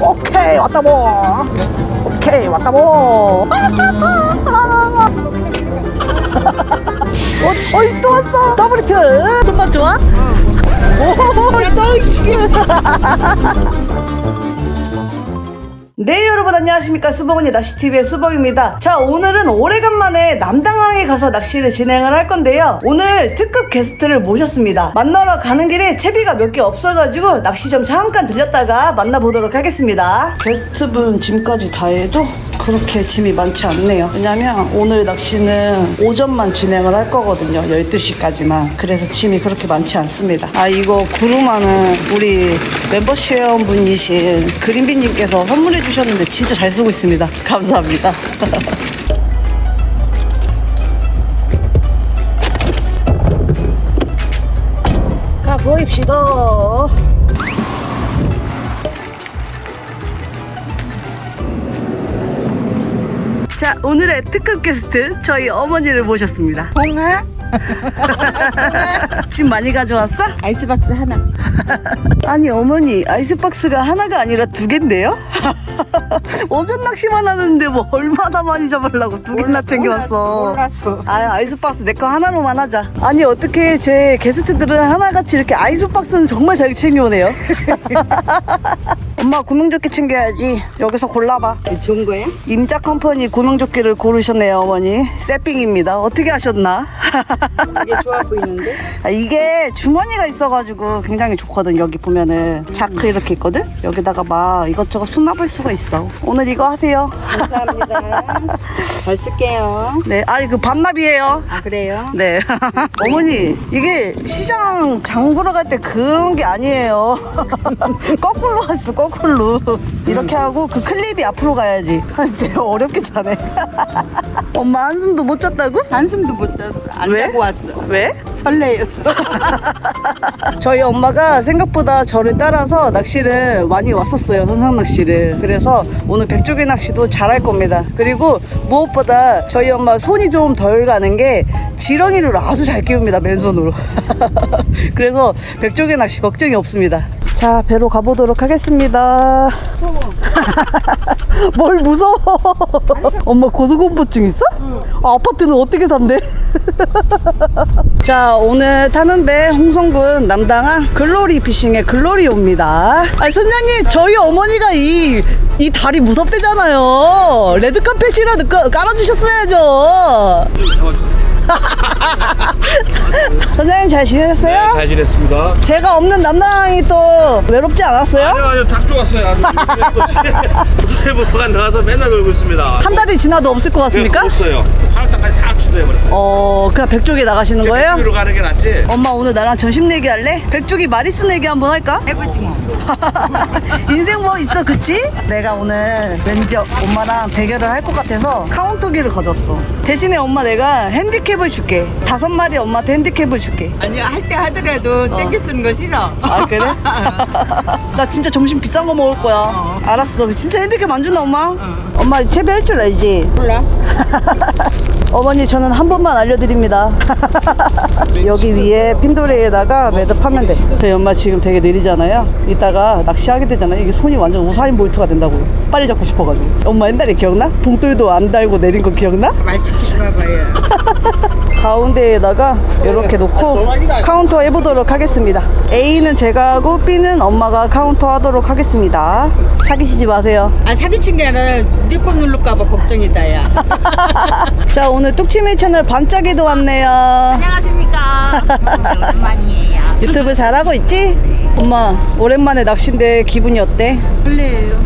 오케이 왔다 뭐 오케이 왔다 뭐 어, 어이 또 왔어. 더블 히트. 손맛 좋아? 오너 이씨 네 여러분 안녕하십니까? 수봉언니 낚시TV의 수봉입니다. 자 오늘은 오래간만에 남당항에 가서 낚시를 진행을 할 건데요. 오늘 특급 게스트를 모셨습니다. 만나러 가는 길에 채비가 몇 개 없어가지고 낚시점 잠깐 들렸다가 만나보도록 하겠습니다. 게스트분 짐까지 다 해도 그렇게 짐이 많지 않네요. 왜냐면 오늘 낚시는 오전만 진행을 할 거거든요. 12시까지만. 그래서 짐이 그렇게 많지 않습니다. 아 이거 구루마는 우리 멤버십 회원분이신 그린비님께서 선물해 주셨는데 진짜 잘 쓰고 있습니다. 감사합니다. 가보입시다 자 오늘의 특급 게스트 저희 어머니를 모셨습니다. 홍아 짐 많이 가져왔어? 아이스박스 하나. 아니 어머니 아이스박스가 하나가 아니라 두 개인데요? 오전 낚시만 하는데 뭐 얼마나 많이 잡으려고 두 개나 챙겨왔어? 몰랐어 아 아이스박스 내 거 하나로만 하자. 아니 어떻게 제 게스트들은 하나같이 이렇게 아이스박스는 정말 잘 챙겨오네요 엄마 구명조끼 챙겨야지. 여기서 골라봐. 좋은 거야? 임자 컴퍼니 구명조끼를 고르셨네요 어머니. 세핑입니다. 어떻게 하셨나? 이게 좋아 보이는데? 아, 이게 주머니가 있어가지고 굉장히 좋거든 여기 보면은. 자크 이렇게 있거든? 여기다가 막 이것저것 수납할 수가 있어. 오늘 이거 하세요. 감사합니다. 잘 쓸게요. 네 아니 그 반납이에요. 아 그래요? 네. 어머니 이게 시장 장 보러 갈 때 그런 게 아니에요. 거꾸로 왔어 거꾸로 이렇게 하고 그 클립이 앞으로 가야지. 진짜 어렵게 자네. 엄마 한숨도 못 잤다고? 한숨도 못 잤어. 안 왜? 자고 왔어. 왜? 설레였어. 저희 엄마가 생각보다 저를 따라서 낚시를 많이 왔었어요 선상 낚시를. 그래서 오늘 백조개 낚시도 잘할 겁니다. 그리고 무엇보다 저희 엄마 손이 좀 덜 가는 게 지렁이를 아주 잘 끼웁니다 맨손으로. 그래서 백조개 낚시 걱정이 없습니다. 자 배로 가보도록 하겠습니다 뭘 무서워 엄마 고소공포증 있어? 아, 아파트는 어떻게 산대? 자 오늘 타는 배 홍성군 남당항 글로리 피싱의 글로리옵니다 아니 선장님 저희 어머니가 이, 이 다리 무섭대잖아요 레드카펫이라도 깔- 깔아주셨어야죠 선장님 잘 지내셨어요? 잘 지냈습니다. 제가 없는 남당항이 또 외롭지 않았어요? 아니요, 아니요, 딱 좋았어요. 아주 사회보호관 나가서 맨날 놀고 있습니다. 한 달이 지나도 없을 것 같습니까? 없어요. 8월달까지 다 취소해버렸어요. 어 그냥 백쪽에 나가시는 거예요? 로 가는 게 낫지. 엄마 오늘 나랑 점심 내기 할래? 백쪽이 마리수 내기 한번 할까? 해보지 뭐 인생 뭐 있어 그치? 내가 오늘 왠지 엄마랑 대결을 할 것 같아서 카운터기를 가져왔어 대신에 엄마 내가 핸디캡을 줄게 다섯 마리 엄마한테 핸디캡을 줄게 아니야 할 때 하더라도 땡겨 쓰는 거 싫어 아 그래? 나 진짜 점심 비싼 거 먹을 거야 어. 알았어 진짜 핸디캡 안 준다 엄마? 엄마 채비할 줄 알지? 몰라 어머니 저는 한 번만 알려드립니다. 여기 위에 핀도레에다가 매듭하면 돼. 저희 엄마 지금 되게 느리잖아요. 이따가 낚시하게 되잖아요. 이게 손이 완전 우사인 볼트가 된다고요 빨리 잡고 싶어가지고. 엄마 옛날에 기억나? 봉돌도 안 달고 내린 거 기억나? 말 시키지 마봐요. 가운데에다가 이렇게 놓고 카운터 해보도록 하겠습니다. A는 제가 하고 B는 엄마가 카운터 하도록 하겠습니다. 사기시지 마세요. 아 사기친 게 아니라 네거 누를까봐 걱정이다 야. 자 오늘 뚝치미 채널 반짝이도 왔네요 안녕하십니까. 네, 오랜만이에요. 유튜브 잘하고 있지? 엄마 오랜만에 낚시인데 기분이 어때? 설레요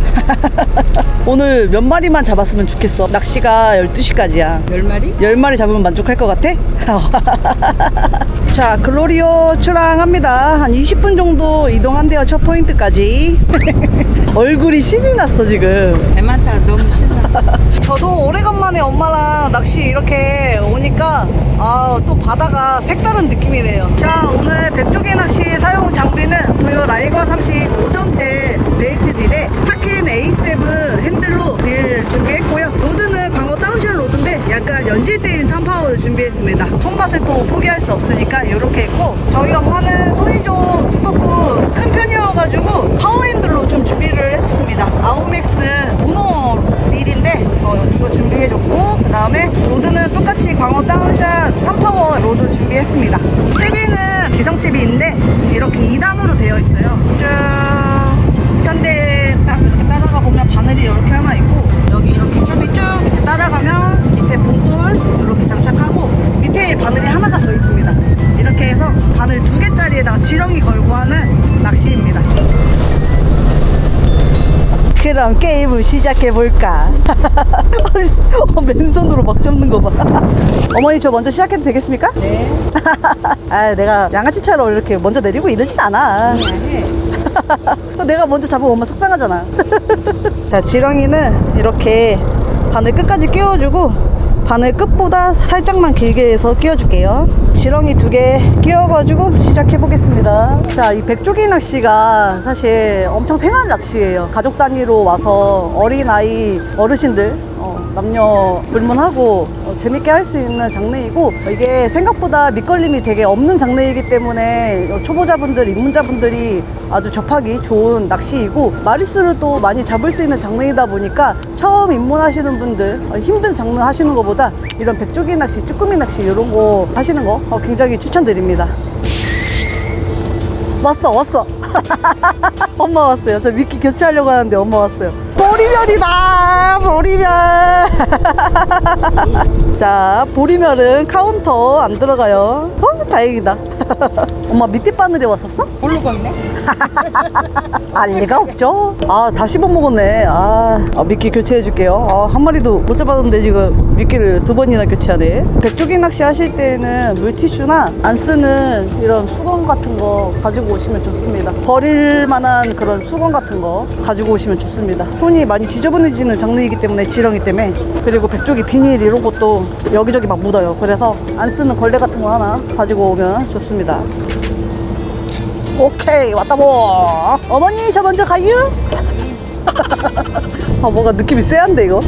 오늘 몇 마리만 잡았으면 좋겠어 낚시가 12시까지야 열 마리? 10마리 잡으면 만족할 것 같아? 자 글로리오 출항합니다 한 20분 정도 이동한대요 첫 포인트까지 얼굴이 신이 났어 지금 배만 타 너무 신나 저도 오래간만에 엄마랑 낚시 이렇게 오니까 아 또 바다가 색다른 느낌이네요. 자 오늘 백조개 낚시 사용 장비는 도요 라이거 30 5점대 베이트 릴에 타킨 A7 핸들로 릴 준비했고요. 로드는 광어 다운쉘 로드인데 약간 연질대인 3파워를 준비했습니다. 손맛을 또 포기할 수 없으니까 이렇게 했고 저희 엄마는 손이 좀 두껍고 큰 편이어가지고 파워 핸들로 좀 준비를 했습니다. 아 있는데 어, 이거 준비해줬고 그 다음에 로드는 똑같이 광어 다운샷 3파워 로드 준비했습니다. 채비는 기성채비인데 이렇게 2단으로 되어 있어요. 쭉 그럼 게임을 시작해볼까? 어, 맨손으로 막 잡는 거 봐. 어머니 저 먼저 시작해도 되겠습니까? 네. 아, 내가 양아치처럼 이렇게 먼저 내리고 이러진 않아. 내가 먼저 잡으면 엄마 속상하잖아. 자, 지렁이는 이렇게 바늘 끝까지 끼워주고 바늘 끝보다 살짝만 길게 해서 끼워줄게요. 지렁이 두 개 끼워가지고 시작해 보겠습니다. 자, 이 백조기 낚시가 사실 엄청 생활 낚시예요. 가족 단위로 와서 어린아이, 어르신들, 어, 남녀 불문하고 어, 재밌게 할 수 있는 장르이고 이게 생각보다 밑걸림이 되게 없는 장르이기 때문에 어, 초보자분들, 입문자분들이 아주 접하기 좋은 낚시이고 마리수를 또 많이 잡을 수 있는 장르이다 보니까 처음 입문하시는 분들 어, 힘든 장르 하시는 것보다 이런 백조기 낚시, 쭈꾸미 낚시 이런 거 하시는 거 어, 굉장히 추천드립니다. 왔어 왔어. 엄마 왔어요. 저 미끼 교체하려고 하는데 엄마 왔어요. 보리멸이다 보리멸. 자 보리멸은 카운터 안 들어가요. 어 다행이다 엄마 밑에 바늘에 왔었어? 모르고 있네. 알 리가 없죠. 아 다시 못 먹었네. 아, 아, 미끼 교체해 줄게요. 아, 한 마리도 못 잡았는데 지금 미끼를 두 번이나 교체하네. 백조기 낚시 하실 때는 물티슈나 안 쓰는 이런 수건 같은 거 가지고 오시면 좋습니다. 버릴 만한 그런 수건 같은 거 가지고 오시면 좋습니다. 손이 많이 지저분해지는 장르이기 때문에 지렁이 때문에. 그리고 백조기 비닐 이런 것도 여기저기 막 묻어요. 그래서 안 쓰는 걸레 같은 거 하나 가지고 오면 좋습니다 오케이 왔다 뭐. 어머니 저 먼저 가유 아 뭔가 느낌이 쎄한데 이거?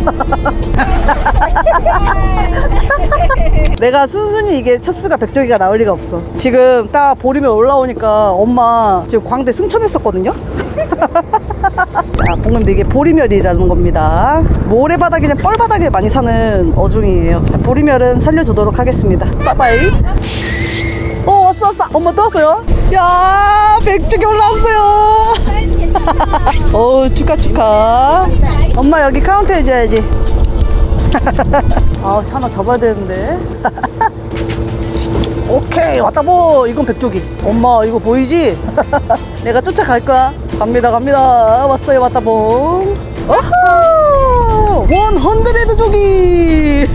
내가 순순히 이게 첫 수가 백조기가 나올 리가 없어. 지금 딱 보리면 올라오니까 엄마 지금 광대 승천했었거든요? 자 봉금도 이게 보리멸이라는 겁니다. 모래바닥이나 뻘바닥에 많이 사는 어종이에요. 자, 보리멸은 살려주도록 하겠습니다. 빠빠이. 어 왔어 왔어. 엄마 또 왔어요 야 백조기 올라왔어요. 어 축하 축하. 엄마 여기 카운트 해줘야지. 아 하나 잡아야 되는데. 오케이 왔다 뭐 이건 백조기. 엄마 이거 보이지? 내가 쫓아갈 거야. 갑니다 갑니다. 왔어요 왔다 봉 어허 원 헌드레드 조기.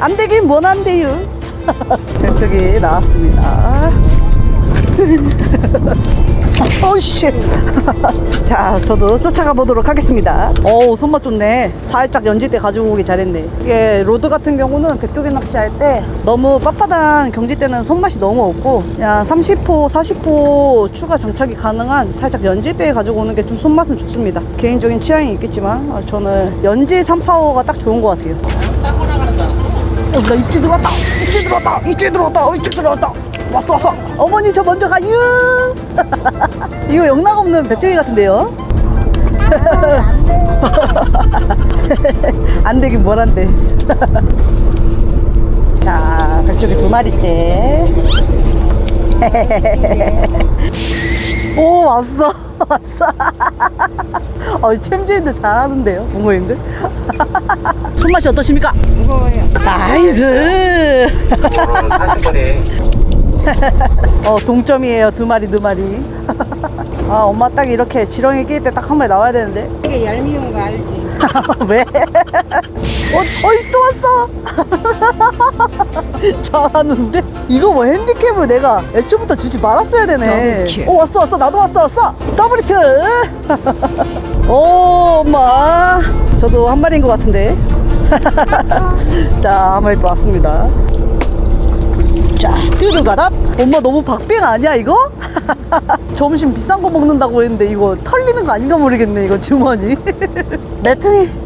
안 되긴 뭔안 돼요. 백석이 나왔습니다. 오씨. 자, 저도 쫓아가 보도록 하겠습니다. 어우, 손맛 좋네. 살짝 연지대 가지고 오기 잘했네. 이게 로드 같은 경우는 백조개 낚시할 때 너무 빳빳한 경지대는 손맛이 너무 없고 그냥 30호, 40호 추가 장착이 가능한 살짝 연지대 가지고 오는 게 좀 손맛은 좋습니다. 개인적인 취향이 있겠지만 아, 저는 연지 3파워가 딱 좋은 것 같아요. 어, 나 입질 들어왔다. 입질 들어왔다. 입질 들어왔다. 어, 입질 들어왔다. 왔어, 왔어. 어머니, 저 먼저 가유. 이거 영락 없는 백조기 같은데요? 안 되긴 뭘안 돼. 자, 백조기 두 마리째. 오, 왔어. 왔어. 어, 챔질인데 잘하는데요, 부모님들? 손맛이 어떠십니까? 무거워요. 나이스. 어 동점이에요 두 마리 두 마리. 아 엄마 딱 이렇게 지렁이 낄때딱 한 마리 나와야 되는데. 이게 얄미운 거 알지? 왜? 어, 또 왔어. 잘하는데 이거 뭐 핸디캡을 내가 애초부터 주지 말았어야 되네. 오 왔어 왔어 나도 왔어 왔어 더블 히트. 오 엄마 저도 한 마리인 것 같은데. 자 한 마리 또 왔습니다. 자, 들어가라. 엄마 너무 박빙 아니야 이거? 점심 비싼 거 먹는다고 했는데 이거 털리는 거 아닌가 모르겠네 이거 주머니. 매퉁이.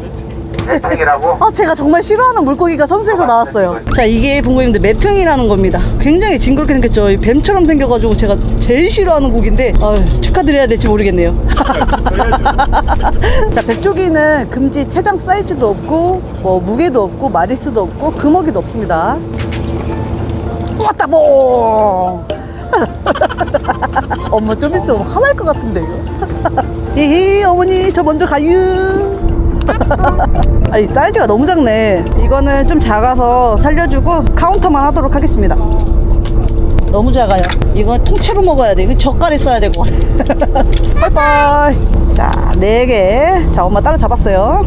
매탕이라고? 아 제가 정말 싫어하는 물고기가 선수에서 나왔어요. 자 이게 봉고님들 매퉁이라는 겁니다. 굉장히 징그럽게 생겼죠. 이 뱀처럼 생겨가지고 제가 제일 싫어하는 고기인데 아유, 축하드려야 될지 모르겠네요. 자 백조기는 금지 체장 사이즈도 없고 뭐 무게도 없고 마리수도 없고 금어기도 없습니다. 왔다 뭐. 엄마 좀 있으면 화날 것 같은데 이거. 히히 어머니 저 먼저 가유. 아이 사이즈가 너무 작네. 이거는 좀 작아서 살려주고 카운터만 하도록 하겠습니다. 너무 작아요. 이건 통째로 먹어야 돼. 이거 젓갈에 써야 될 것 같아. 바이바이. 자, 네 개. 자, 엄마 따라 잡았어요.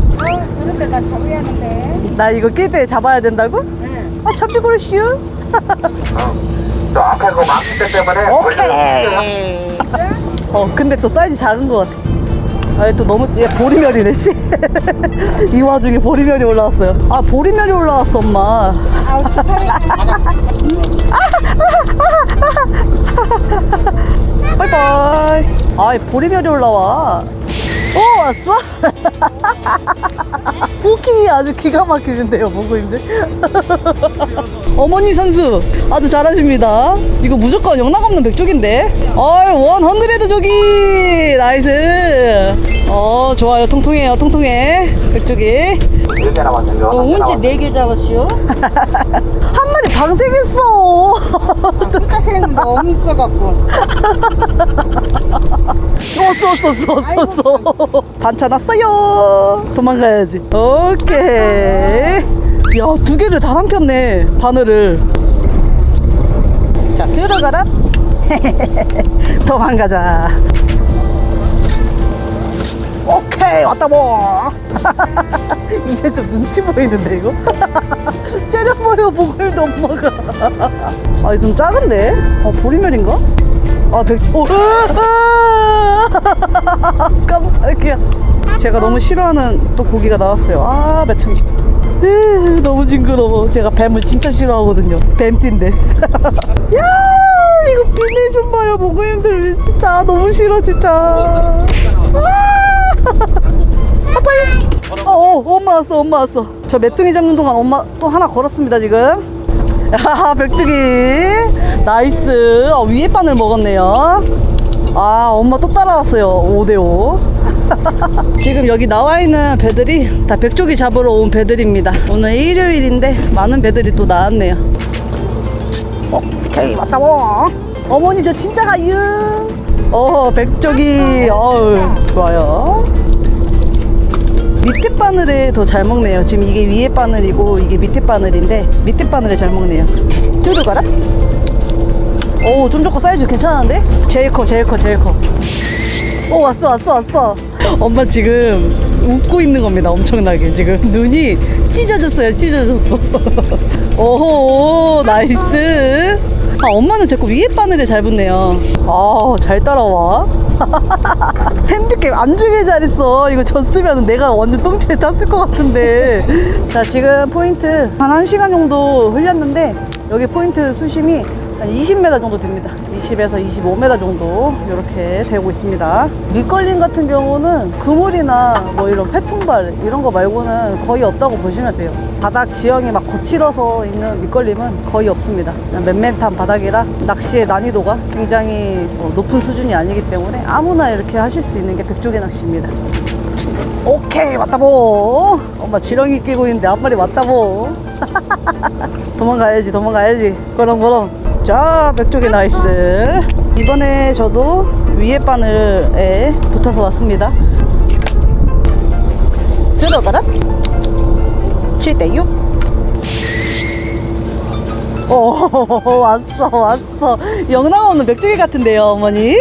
저런데 나 잡아야 하는데. 나 이거 낄 때 잡아야 된다고? 응. 아, 잡지 그러시오. 저 앞에 그 망치대 때문에 오케이. 어, 근데 또 사이즈 작은 것 같아. 아, 또 너무, 얘 보리멸이네, 씨. 이 와중에 보리멸이 올라왔어요. 아, 보리멸이 올라왔어, 엄마. 바이바이. 아이, 보리멸이 올라와. 오, 왔어? 포킹이 아주 기가 막히는데요, 보고님들. 어머니 선수, 아주 잘하십니다. 이거 무조건 영락 없는 백쪽인데. 어이, 원 헌드레드 조기. 나이스. 어, 좋아요. 통통해요, 통통해. 남았는데 너 언제 네 개 잡았시오? 한 마리 방생했어. 끝까지는 너무 써갖고. 왔어. 반찬 왔어요. 도망가야지. 오케이. 야, 두 개를 다 삼켰네. 바늘을. 자, 들어가라. 도망가자. 오케이, 왔다 뭐. 이제 좀 눈치 보이는데 이거? 째려보여 있는 엄마가. 아, 좀 작은데? 어, 보리멸인가? 아, 백, 오! 깜짝이야. 제가 너무 싫어하는 또 고기가 나왔어요. 아. 으, 너무 징그러워. 제가 뱀을 진짜 싫어하거든요. 뱀띠인데. 야, 이거 비늘 좀 봐요, 모고님들. 진짜 너무 싫어, 진짜. 아, 아, 빨리. 어, 어, 엄마 왔어, 엄마 왔어. 저 메뚜기 잡는 동안 엄마 또 하나 걸었습니다, 지금. 야, 백주기. 나이스. 어, 위에 바늘 먹었네요. 아, 엄마 또 따라왔어요. 5대5. 지금 여기 나와 있는 배들이 다 백조기 잡으러 온 배들입니다. 오늘 일요일인데 많은 배들이 또 나왔네요. 오케이, 왔다, 뭐. 어머니, 저 진짜 가유. 어, 백조기. 어우, 좋아요. 밑에 바늘에 더 잘 먹네요. 지금 이게 위에 바늘이고 이게 밑에 바늘인데 밑에 바늘에 잘 먹네요. 들어가라. 오, 좀 좋고 사이즈 괜찮은데? 제일 커, 제일 커, 제일 커. 오, 왔어, 왔어, 왔어. 엄마 지금 웃고 있는 겁니다. 엄청나게 지금 눈이 찢어졌어요, 찢어졌어. 오호, 나이스. 아, 엄마는 자꾸 위에 바늘에 잘 붙네요. 아, 잘 따라와. 핸드게임 안 주게 잘했어. 이거 졌으면 내가 완전 똥치에 탔을 것 같은데. 자, 지금 포인트 한 1시간 정도 흘렸는데, 여기 포인트 수심이 한 20m 정도 됩니다. 20에서 25m 정도 이렇게 되고 있습니다. 밑걸림 같은 경우는 그물이나 뭐 이런 패통발 이런 거 말고는 거의 없다고 보시면 돼요. 바닥 지형이 막 거칠어서 있는 밑걸림은 거의 없습니다. 맨맨한 바닥이라 낚시의 난이도가 굉장히 뭐 높은 수준이 아니기 때문에 아무나 이렇게 하실 수 있는 게 백조개 낚시입니다. 오케이 왔다보 엄마 지렁이 끼고 있는데 한 마리 왔다보 도망가야지 도망가야지 그럼 자 백조개 나이스 이번에 저도 위에 바늘에 붙어서 왔습니다 들어가라 7대6 오 왔어 왔어 영락 없는 백조개 같은데요 어머니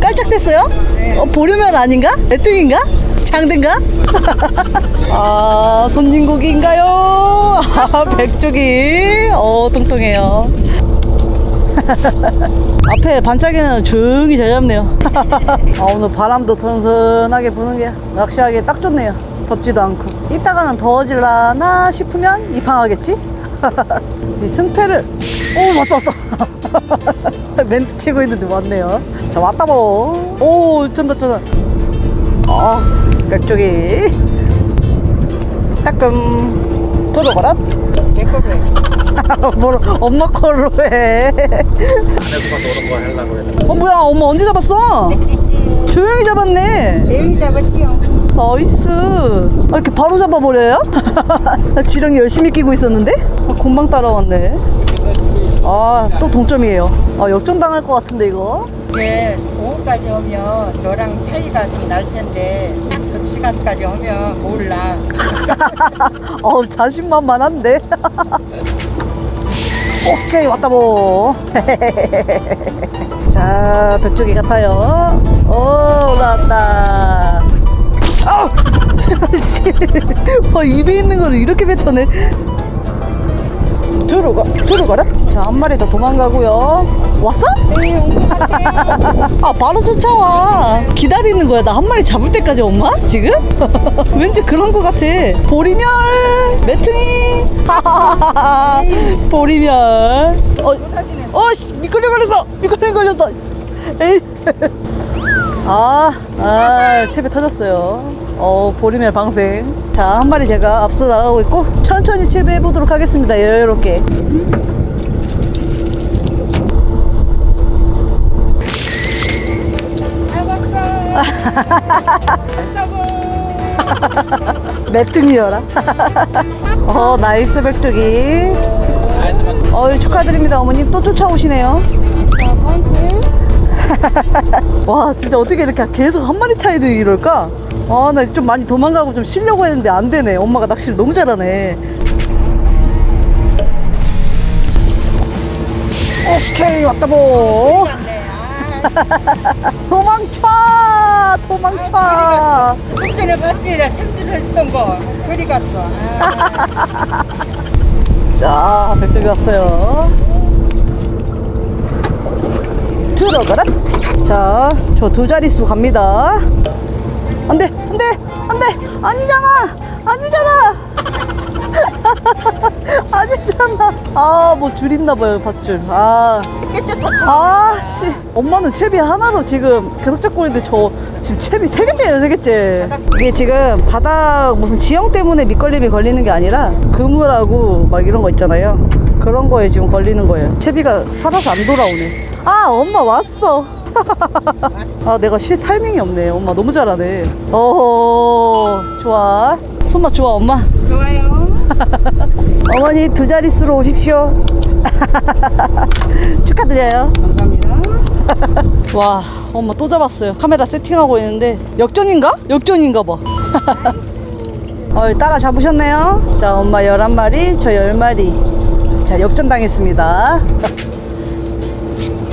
깔짝댔어요? 어, 보려면 아닌가? 메뚜기인가? 장대인가? 아, 손님고기인가요? 아, 백조기. 어, 통통해요. 앞에 반짝이는 조용히 잘 잡네요. 아, 오늘 바람도 선선하게 부는 게 낚시하기에 딱 좋네요. 덥지도 않고. 이따가는 더워질라나 싶으면 입항하겠지? 이 승패를. 오, 왔어, 왔어. 멘트 치고 있는데 왔네요. 자, 왔다 보. 오, 쩐다, 쩐다. 어, 백쪽이. 따끔. 거래. 뭘 엄마 걸로 해. 안에서만 노는 거 하려고 그래. 어, 뭐야, 엄마 언제 잡았어? 조용히 잡았네. 내일 잡았지요. 나이스. 아, 이렇게 바로 잡아버려요? 나 지렁이 열심히 끼고 있었는데? 아, 금방 따라왔네. 아, 또 동점이에요. 아, 역전당할 것 같은데, 이거? 이게 오후까지 오면 너랑 차이가 좀 날 텐데 시간까지 오면 몰라. 어우, 자신만만한데? 오케이 왔다 보. 자 벽쪽이 같아요. 오 올라왔다. 아우! 씨, 와 입에 있는 거를 이렇게 뱉어내. 들어가, 들어가라. 자, 한 마리 더 도망가고요. 왔어? 네, 온것 같아요. 아, 바로 쫓아와. 기다리는 거야. 나 한 마리 잡을 때까지 엄마? 지금? 왠지 그런 거 같아. 보리멸, 매퉁이. 보리멸. 어, 어, 씨, 미끌리 걸렸어. 미끌리 걸렸어. 에이. 아, 아, 채배 터졌어요. 어, 보리멸 방생. 자, 한 마리 제가 앞서 나가고 있고, 천천히 채배해 보도록 하겠습니다. 여유롭게. 맥중이여라. 어, 나이스 맥중이. 어, 축하드립니다, 어머님. 또 쫓아오시네요. 와 진짜 어떻게 이렇게 계속 한 마리 차이도 이럴까? 아 나 좀 많이 도망가고 좀 쉬려고 했는데 안 되네 엄마가 낚시를 너무 잘하네 오케이 왔다 보 도망쳐 도망쳐. 숙제를 봤지? 나 참지를 했던 거. 그리 갔어. 아. 자 백종이 왔어요. 들어가라. 자저 두 자릿수 갑니다. 안돼 안돼 안돼. 아니잖아 아니잖아. 아니잖아. 아 뭐 줄 있나 봐요 밧줄. 아 아씨. 엄마는 채비 하나로 지금 계속 잡고 있는데 저 지금 채비 세 개째예요 세 개째. 이게 지금 바닥 무슨 지형 때문에 밑걸림이 걸리는 게 아니라 그물하고 막 이런 거 있잖아요. 그런 거에 지금 걸리는 거예요. 채비가 살아서 안 돌아오네. 아 엄마 왔어. 아 내가 쉴 타이밍이 없네. 엄마 너무 잘하네. 어 좋아. 손맛 좋아 엄마? 좋아요. 어머니 두 자릿수로 오십시오. 축하드려요. 감사합니다. 와 엄마 또 잡았어요. 카메라 세팅하고 있는데 역전인가? 역전인가 봐. 어, 따라 잡으셨네요. 자 엄마 11마리 저 10마리. 자 역전 당했습니다.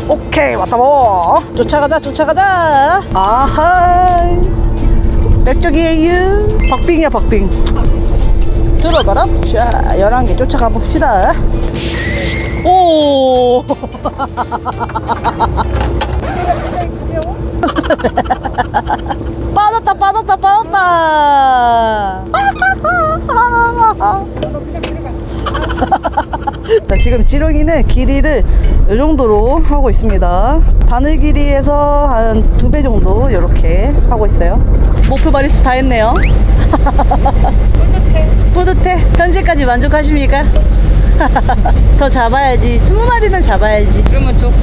오케이 왔다 뭐. 쫓아가자 쫓아가자. 아하 맥쪽이에요 박빙이야 박빙 들어가라. 자 11개 쫓아가 봅시다. 오! 빠졌다 빠졌다 빠졌다. 자, 지금 지렁이는 길이를 이 정도로 하고 있습니다. 바늘 길이에서 한 두 배 정도 이렇게 하고 있어요. 목표 마리수 다 했네요 뿌듯해 현재까지 만족하십니까? 더 잡아야지 20마리는 잡아야지 그러면 좋고.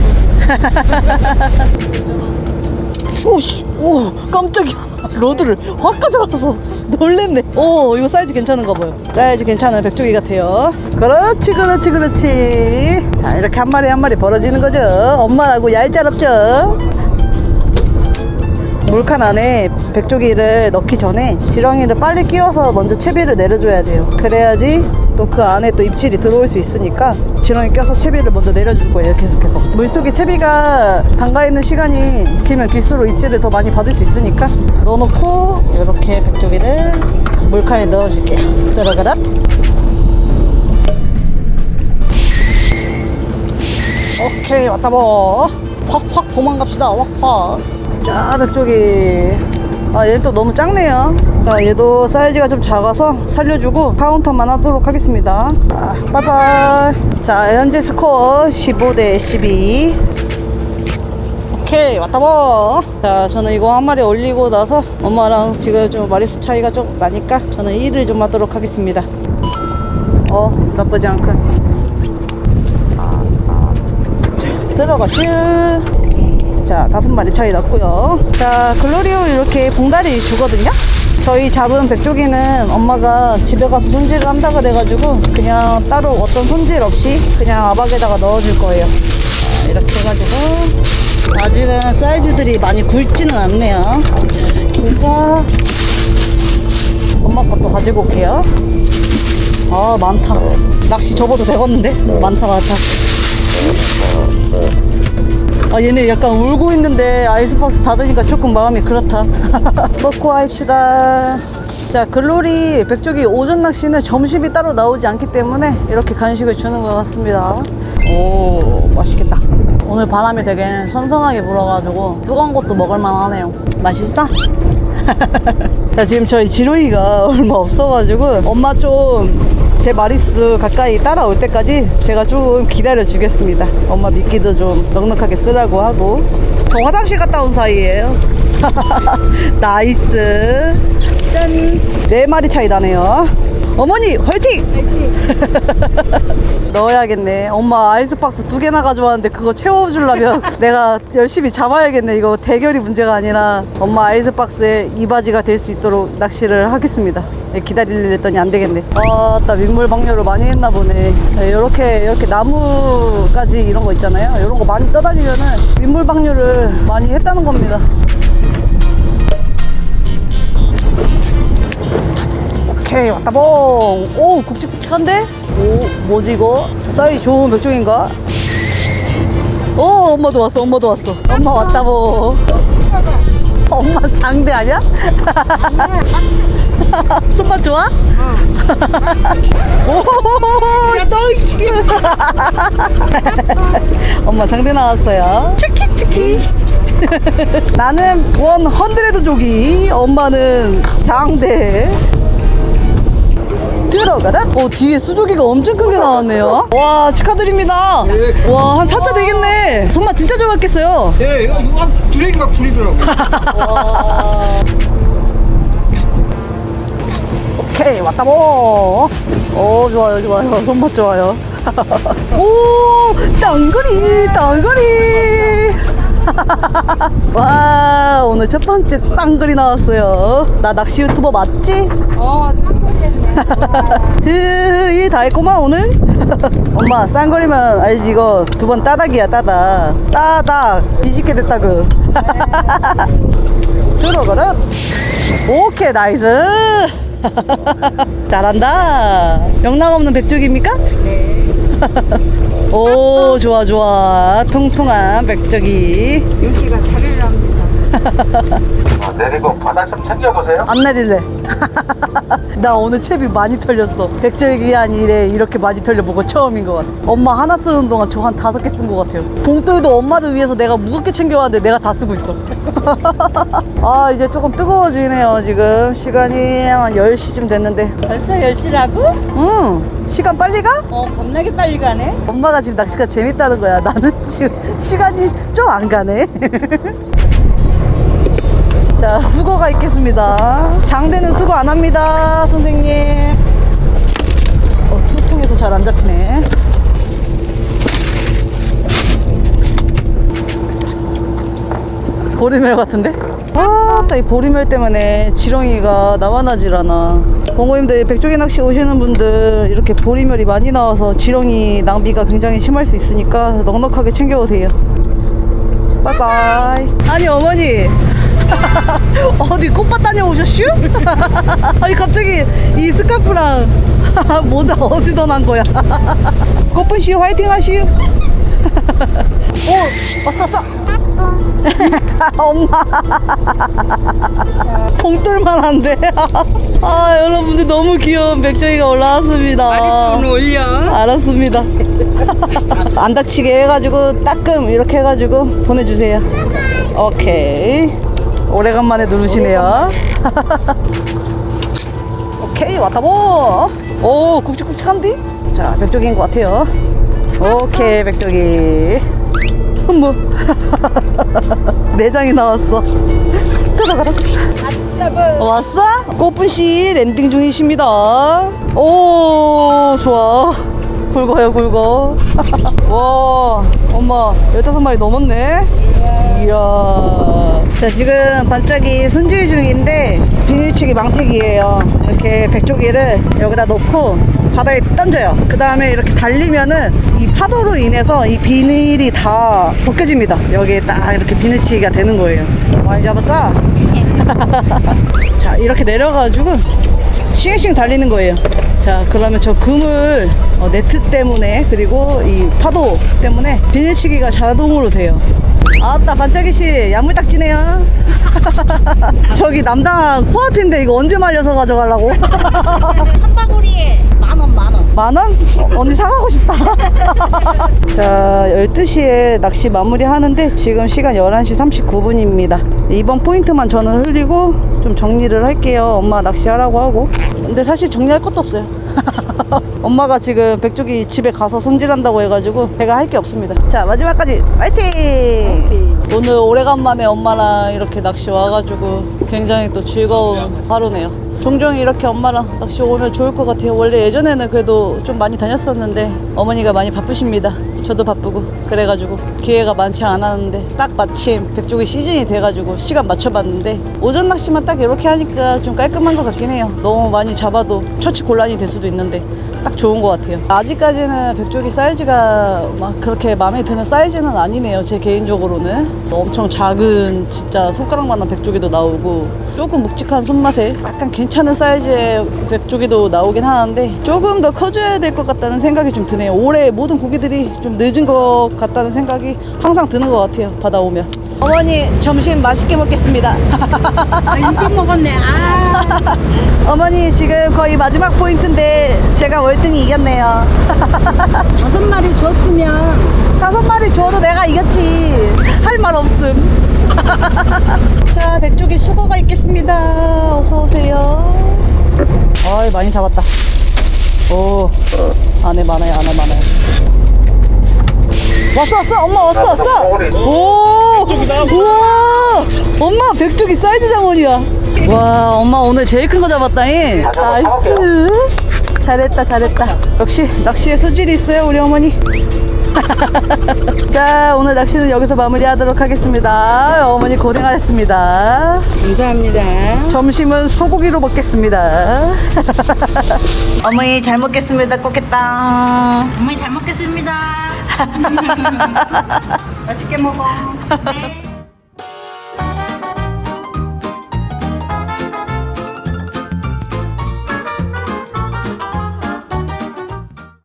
오씨, 오, 깜짝이야. 로드를 확 가져가서 놀랬네. 오, 이거 사이즈 괜찮은가 봐요. 사이즈 괜찮은 백조기 같아요. 그렇지, 그렇지, 그렇지. 자, 이렇게 한 마리 한 마리 벌어지는 거죠. 엄마라고 얄짤없죠. 물칸 안에 백조기를 넣기 전에 지렁이를 빨리 끼워서 먼저 채비를 내려줘야 돼요. 그래야지 또 그 안에 또 입질이 들어올 수 있으니까 지렁이 껴서 채비를 먼저 내려줄 거예요. 계속해서. 물속에 채비가 담가 있는 시간이 길면 길수록 입질을 더 많이 받을 수 있으니까 넣어놓고 이렇게 백조기를 물칸에 넣어줄게요. 들어가라. 오케이 왔다 뭐 확확 도망갑시다 확확 자 백조기 아 얘 또 너무 작네요. 자 얘도 사이즈가 좀 작아서 살려주고 카운터만 하도록 하겠습니다. 아, 빠이빠이. 자 현재 스코어 15 대 12 오케이 왔다 뭐자 저는 이거 한 마리 올리고 나서 엄마랑 지금 좀 마리수 차이가 좀 나니까 저는 1을 좀 하도록 하겠습니다. 어 나쁘지 않군. 들어가 슈. 자 다섯 마리 차이 났고요. 자 글로리오 이렇게 봉다리 주거든요. 저희 잡은 백조기는 엄마가 집에 가서 손질을 한다 그래가지고 그냥 따로 어떤 손질 없이 그냥 아박에다가 넣어줄 거예요. 자, 이렇게 해가지고 아직은 사이즈들이 많이 굵지는 않네요. 길가 엄마 것도 가지고 올게요. 아 많다 낚시 접어도 되겠는데? 많다 많다 아 얘네 약간 울고 있는데 아이스박스 닫으니까 조금 마음이 그렇다. 먹고 합시다. 자 글로리 백조기 오전 낚시는 점심이 따로 나오지 않기 때문에 이렇게 간식을 주는 것 같습니다. 오 맛있겠다. 오늘 바람이 되게 선선하게 불어가지고 뜨거운 것도 먹을만 하네요. 맛있어? 자 지금 저희 지로이가 얼마 없어가지고 엄마 좀 제 마리수 가까이 따라올 때까지 제가 좀 기다려 주겠습니다. 엄마 미끼도 좀 넉넉하게 쓰라고 하고. 저 화장실 갔다 온 사이에요. 나이스. 짠 네 마리 차이 나네요 어머니 화이팅! 넣어야겠네. 엄마 아이스박스 두 개나 가져왔는데 그거 채워주려면 내가 열심히 잡아야겠네. 이거 대결이 문제가 아니라 엄마 아이스박스에 이바지가 될 수 있도록 낚시를 하겠습니다. 예, 기다리려 했더니 안 되겠네. 아, 나 민물 방류를 많이 했나 보네. 이렇게 이렇게 나무까지 이런 거 있잖아요. 이런 거 많이 떠다니면은 민물 방류를 많이 했다는 겁니다. 오케이 왔다 봉오 굵직굵직한데? 오 뭐지 이거? 사이 좋은 백종인가? 오 엄마도 왔어 엄마도 왔어 엄마 왔다 봉 엄마 장대 아니야? 손맛 좋아? 이씨 엄마 장대 나왔어요 치키 치키 나는 원 헌드레드 조기 엄마는 장대 들어가라. 어 뒤에 수조기가 엄청 크게 나왔네요. 와 축하드립니다. 와한 차차 되겠네. 손맛 진짜 좋았겠어요. 예, 이거 이거 한 두레기가 풀리더라고. 오케이 왔다 뭐. 오 좋아요 좋아요 손맛 좋아요. 오 땅거리 땅거리. 와 오늘 첫 번째 땅거리 나왔어요. 나 낚시 유튜버 맞지? 어, 이다 했구만 오늘? 엄마 싼거리면 알지 이거 두 번 따닥이야 따닥. 따닥. 뒤집게 됐다 그 들어가라. 오케이 나이스. 잘한다. 영락 없는 백조기입니까? 네 오 좋아 좋아. 통통한 백조기 윤기가 합니다. 어, 내리고 바닥 좀 챙겨보세요. 안 내릴래. 나 오늘 채비 많이 털렸어. 백조기 아니래 이렇게 많이 털려보고 처음인 것 같아. 엄마 하나 쓰는 동안 저 한 다섯 개 쓴 것 같아요. 봉돌도 엄마를 위해서 내가 무겁게 챙겨왔는데 내가 다 쓰고 있어. 아 이제 조금 뜨거워지네요 지금. 시간이 한 10시쯤 됐는데. 벌써 10시라고? 응. 시간 빨리 가? 어, 겁나게 빨리 가네. 엄마가 지금 낚시가 재밌다는 거야. 나는 지금 시간이 좀 안 가네. 자, 수거가 있겠습니다. 장대는 수거 안 합니다, 선생님. 어, 퉁퉁해서 잘 안 잡히네. 보리멸 같은데? 아, 이 보리멸 때문에 지렁이가 나와나질 않아. 봉호님들 백조개 낚시 오시는 분들 이렇게 보리멸이 많이 나와서 지렁이 낭비가 굉장히 심할 수 있으니까 넉넉하게 챙겨오세요. 빠이빠이. 아니, 어머니. 어디 꽃밭 다녀오셨슈? 아니, 갑자기 이 스카프랑 모자 어디다 난 거야? 꽃분씨 화이팅 하시오. 오, 왔어, 왔어. 엄마. 봉돌만 한데. 아, 여러분들 너무 귀여운 백조이가 올라왔습니다. 마리수는 올려. 알았습니다. 안 다치게 해가지고 따끔 이렇게 해가지고 보내주세요. 오케이. 오래간만에 누르시네요. 오케이 왔다보. 오 굵직굵직한디? 자 백조기인 것 같아요. 오케이 백조기. 어머 내장이 나왔어. 들어가라. 왔어? 꽃분씨 랜딩 중이십니다. 오, 좋아. 굵어요, 굵어. 와, 엄마, 15마리 넘었네? 이야. 자, 지금 반짝이 손질 중인데, 비닐치기 망태기예요. 이렇게 백조기를 여기다 놓고 바다에 던져요. 그 다음에 이렇게 달리면은 이 파도로 인해서 이 비닐이 다 벗겨집니다. 여기에 딱 이렇게 비닐치기가 되는 거예요. 많이 잡았다? 자 이렇게 내려가지고 싱싱 달리는 거예요. 자, 그러면 저 그물 어, 네트 때문에 그리고 이 파도 때문에 비닐치기가 자동으로 돼요. 아따 반짝이 씨 야물딱지네요. 저기 남당 코앞인데 이거 언제 말려서 가져가려고? 한 바구리에 만 원, 만 원. 만 원? 어, 언니 사가고 싶다. 자, 12시에 낚시 마무리 하는데 지금 시간 11시 39분입니다. 이번 포인트만 저는 흘리고 좀 정리를 할게요. 엄마 낚시하라고 하고. 근데 사실 정리할 것도 없어요. 엄마가 지금 백조기 집에 가서 손질한다고 해가지고 제가 할 게 없습니다. 자, 마지막까지 화이팅! 오늘 오래간만에 엄마랑 이렇게 낚시 와가지고 굉장히 또 즐거운 하루네요. 종종 이렇게 엄마랑 낚시 오면 좋을 것 같아요. 원래 예전에는 그래도 좀 많이 다녔었는데 어머니가 많이 바쁘십니다. 저도 바쁘고 그래가지고 기회가 많지 않았는데 딱 마침 백조기 시즌이 돼가지고 시간 맞춰봤는데 오전 낚시만 딱 이렇게 하니까 좀 깔끔한 것 같긴 해요. 너무 많이 잡아도 처치 곤란이 될 수도 있는데 딱 좋은 것 같아요. 아직까지는 백조기 사이즈가 막 그렇게 마음에 드는 사이즈는 아니네요. 제 개인적으로는 엄청 작은 진짜 손가락만한 백조기도 나오고 조금 묵직한 손맛에 약간 괜찮은 사이즈의 백조기도 나오긴 하는데 조금 더 커져야 될 것 같다는 생각이 좀 드네요. 올해 모든 고기들이 좀 늦은 것 같다는 생각이 항상 드는 것 같아요. 바다 오면. 어머니 점심 맛있게 먹겠습니다. 이제 먹었네. 아. 어머니 지금 거의 마지막 포인트인데 제가 월등히 이겼네요. 다섯 마리 줬으면 다섯 마리 줘도 내가 이겼지. 할 말 없음. 자, 백조기 수거가 있겠습니다. 어서 오세요. 어이, 많이 잡았다. 오, 안에 많아요, 안에 많아요. 왔어, 왔어, 엄마 왔어, 왔어. 오, 우와, 엄마 백조기 사이즈 장원이야. 와, 엄마 오늘 제일 큰 거 잡았다잉. 나이스. 잘했다, 잘했다. 역시 낚시에 소질이 있어요, 우리 어머니. 자 오늘 낚시는 여기서 마무리하도록 하겠습니다 어머니 고생하셨습니다 감사합니다. 점심은 소고기로 먹겠습니다 어머니 잘 먹겠습니다 꼬겠다 어머니 잘 먹겠습니다. 맛있게 먹어. 네.